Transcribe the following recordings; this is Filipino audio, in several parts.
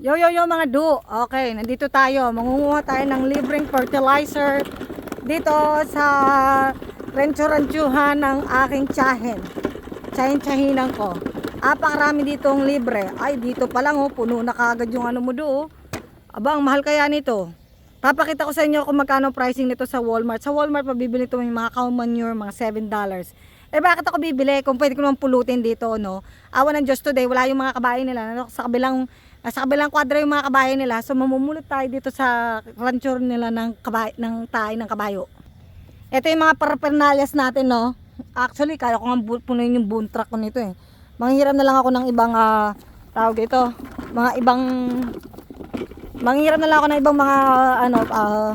Yo yo yo mga du. Okay, nandito tayo. Mangunguha tayo ng libreng fertilizer dito sa rancho-ranchuhan ng aking tsahin. Tsahin-tsahinan ko. Apakarami ditong libre. Ay, dito pa lang oh, puno na kagad yung ano mo do. oh. Aba, ang mahal kaya nito. Papakita ko sa inyo kung magkano pricing nito sa Walmart. Sa Walmart, mabibili ito yung mga cow manure, mga $7. Eh bakit ako bibili kung pwede ko naman pulutin dito, no? Awa ng Diyos today, wala yung mga kabahay nila. Ano, sa kabilang, sa kabilang kwadro yung mga kabahay nila. So mamumulot tayo dito sa rancho nila ng, kabay, ng tayo ng kabayo. Ito yung mga paraphernalias natin, no? Actually, kaya ko nga punuin yung boom truck ko nito eh. Manghiram na lang ako ng ibang, ah, tawag ito, mga ibang, manghiram na lang ako ng ibang mga, ano, ah,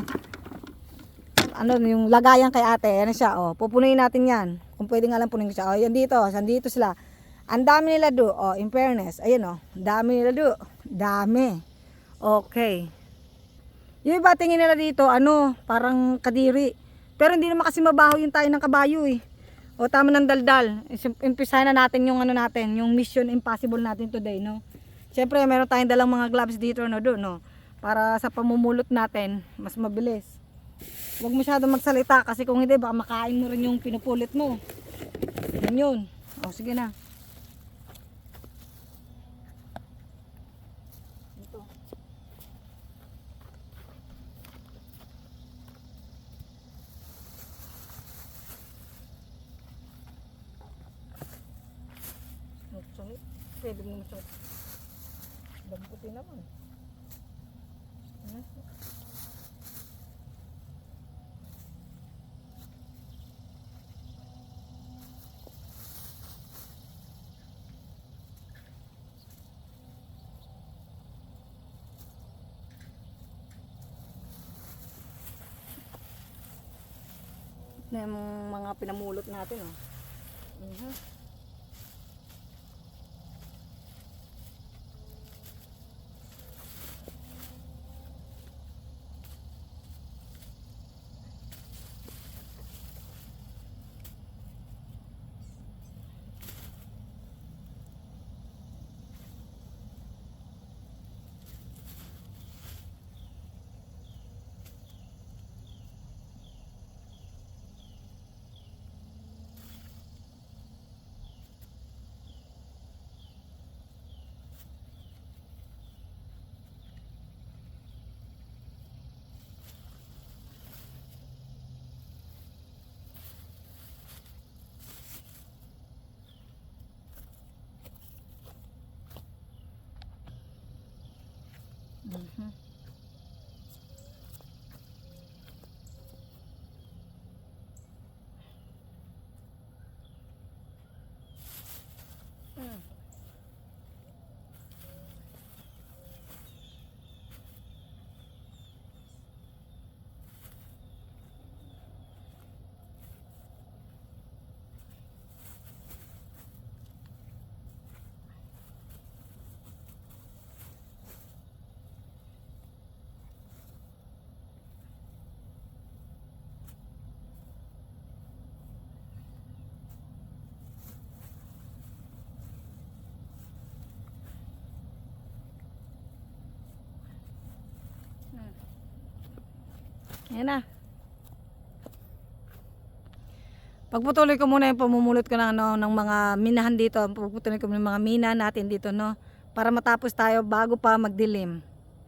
ano, yung lagayan kay ate, ano siya, oh, pupunuin natin yan. Kung pwede nga lang punuin siya. Oh, yan dito, sandito sila. Ang dami nila do, oh, in fairness, ayun oh, dami nila do, dami. Okay. Yung iba tingin nila dito, ano, parang kadiri. Pero hindi naman kasi mabaho yung tayo ng kabayo eh. O tama ng daldal. Is- Umpisa na natin yung ano natin, yung mission impossible natin today, no? Siyempre, meron tayong dalang mga gloves dito, no, do, no? Para sa pamumulot natin, mas mabilis. Huwag masyadong magsalita kasi kung hindi, baka makain mo rin yung pinupulit mo. Yan yun. O, sige na. Ito. Sungit. Pwede mo sungit. Damputin naman. Hmm? Na yung mga pinamulot natin oh. Mhm. 嗯哼。Ayan na. Pagputuloy ko muna yung pamumulot ko ng, ano, ng mga minahan dito. Pagputuloy ko ng mga mina natin dito, no? Para matapos tayo bago pa magdilim.